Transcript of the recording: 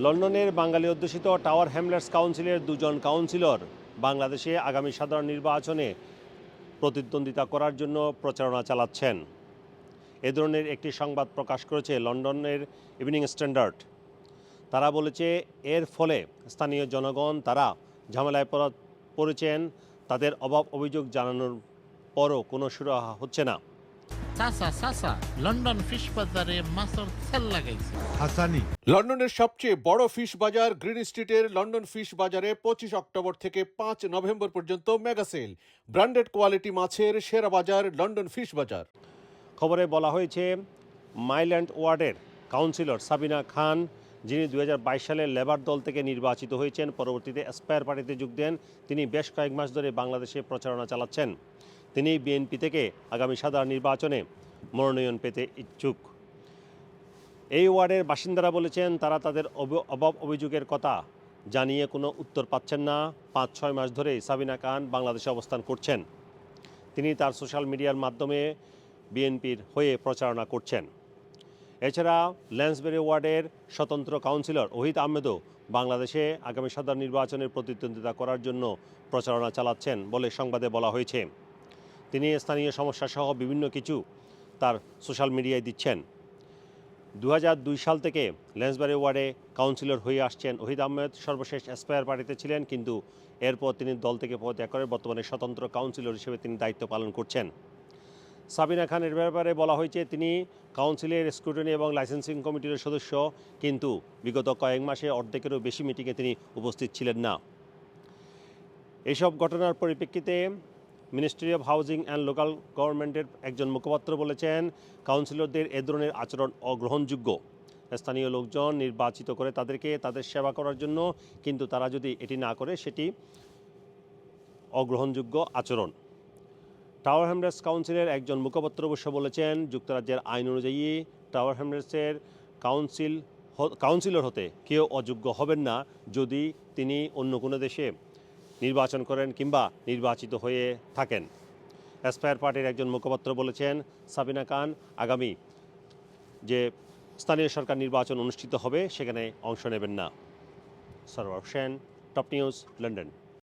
লন্ডনের বাঙালি অধ্যুষিত tower Hamlets কাউন্সিলের দুজন কাউন্সিলর বাংলাদেশে আগামী সাধারণ নির্বাচনে প্রতিদ্বন্দ্বিতা করার জন্য প্রচারণা চালাচ্ছেন। এ ধরনের একটি সংবাদ প্রকাশ করেছে লন্ডনের ইভিনিং স্ট্যান্ডার্ড। তারা বলেছে, এর ফলে স্থানীয় জনগণ তারা ঝামেলায় পড়া- পড়েছেন, তাদের অভাব অভিযোগ জানানোর পরও কোনো সুরাহা হচ্ছে না। চাচা চাচা লন্ডন ফিশ বাজারে মাছের সেল লাগাইছে। হাসানি। লন্ডনের সবচেয়ে বড় ফিশ বাজার গ্রিন স্ট্রিটের লন্ডন ফিশ বাজারে পঁচিশ অক্টোবর থেকে পাঁচ নভেম্বর পর্যন্ত মেগা সেল। ব্র্যান্ডেড কোয়ালিটি মাছের সেরা বাজার লন্ডন ফিশ বাজার। খবরে বলা হয়েছে মাইল্যান্ড ওয়ার্ডের কাউন্সিলর সাবিনা খান যিনি দুই হাজার বাইশ সালে লেবার দল থেকে নির্বাচিত হয়েছেন পরবর্তীতে অ্যাসপায়ার পার্টিতে যোগ দেন তিনি বেশ কয়েক মাস ধরে বাংলাদেশে প্রচারণা চালাচ্ছেন। তিনি বিএনপি থেকে আগামী সাধারণ নির্বাচনে মনোনয়ন পেতে ইচ্ছুক। এই ওয়ার্ডের বাসিন্দারা বলেছেন, তারা তাদের অভাব অভিযোগের কথা জানিয়ে কোনো উত্তর পাচ্ছেন না। পাঁচ, ছয় মাস ধরে সাবিনা খান বাংলাদেশে অবস্থান করছেন। তিনি তার সোশ্যাল মিডিয়ার মাধ্যমে বিএনপির হয়ে প্রচারণা করছেন। এছাড়া ল্যান্সবেরি ওয়ার্ডের স্বতন্ত্র কাউন্সিলর ওহিদ আহমেদও বাংলাদেশে আগামী সাধারণ নির্বাচনের প্রতিদ্বন্দ্বিতা করার জন্য প্রচারণা চালাচ্ছেন বলে সংবাদে বলা হয়েছে। তিনি স্থানীয় সমস্যা সহ বিভিন্ন কিছু তার সোশ্যাল মিডিয়ায় দিচ্ছেন। দু হাজার দুই সাল থেকে ল্যান্সবারি ওয়ার্ডে কাউন্সিলর হয়ে আসছেন ওহিদ আহমেদ। সর্বশেষ অ্যাসপায়ার পার্টিতে ছিলেন, কিন্তু এরপর তিনি দল থেকে পদত্যাগ করে বর্তমানে স্বতন্ত্র কাউন্সিলর হিসেবে তিনি দায়িত্ব পালন করছেন। সাবিনা খানের ব্যাপারে বলা হয়েছে তিনি কাউন্সিলের স্ক্রুটনি এবং লাইসেন্সিং কমিটির সদস্য, কিন্তু বিগত কয়েক মাসে অর্ধেকেরও বেশি মিটিংয়ে তিনি উপস্থিত ছিলেন না। এসব ঘটনার পরিপ্রেক্ষিতে ministry of housing and local গভর্নমেন্টের একজন মুখপাত্র বলেছেন, কাউন্সিলরদের এ ধরনের আচরণ অগ্রহণযোগ্য। স্থানীয় লোকজন নির্বাচিত করে তাদেরকে তাদের সেবা করার জন্য, কিন্তু তারা যদি এটি না করে, সেটি অগ্রহণযোগ্য আচরণ। টাওয়ার হ্যামলেটস কাউন্সিলের একজন মুখপাত্র অবশ্য বলেছেন, যুক্তরাজ্যের আইন অনুযায়ী টাওয়ার হ্যামলেটসের কাউন্সিল কাউন্সিলর হতে কেউ অযোগ্য হবেন না, যদি তিনি অন্য কোনো দেশে নির্বাচন করেন কিংবা নির্বাচিত হয়ে থাকেন। অ্যাসপায়ার পার্টির একজন মুখপাত্র বলেছেন, সাবিনা খান আগামী যে স্থানীয় সরকার নির্বাচন অনুষ্ঠিত হবে সেখানে অংশ নেবেন না। Sarwar Sen top news London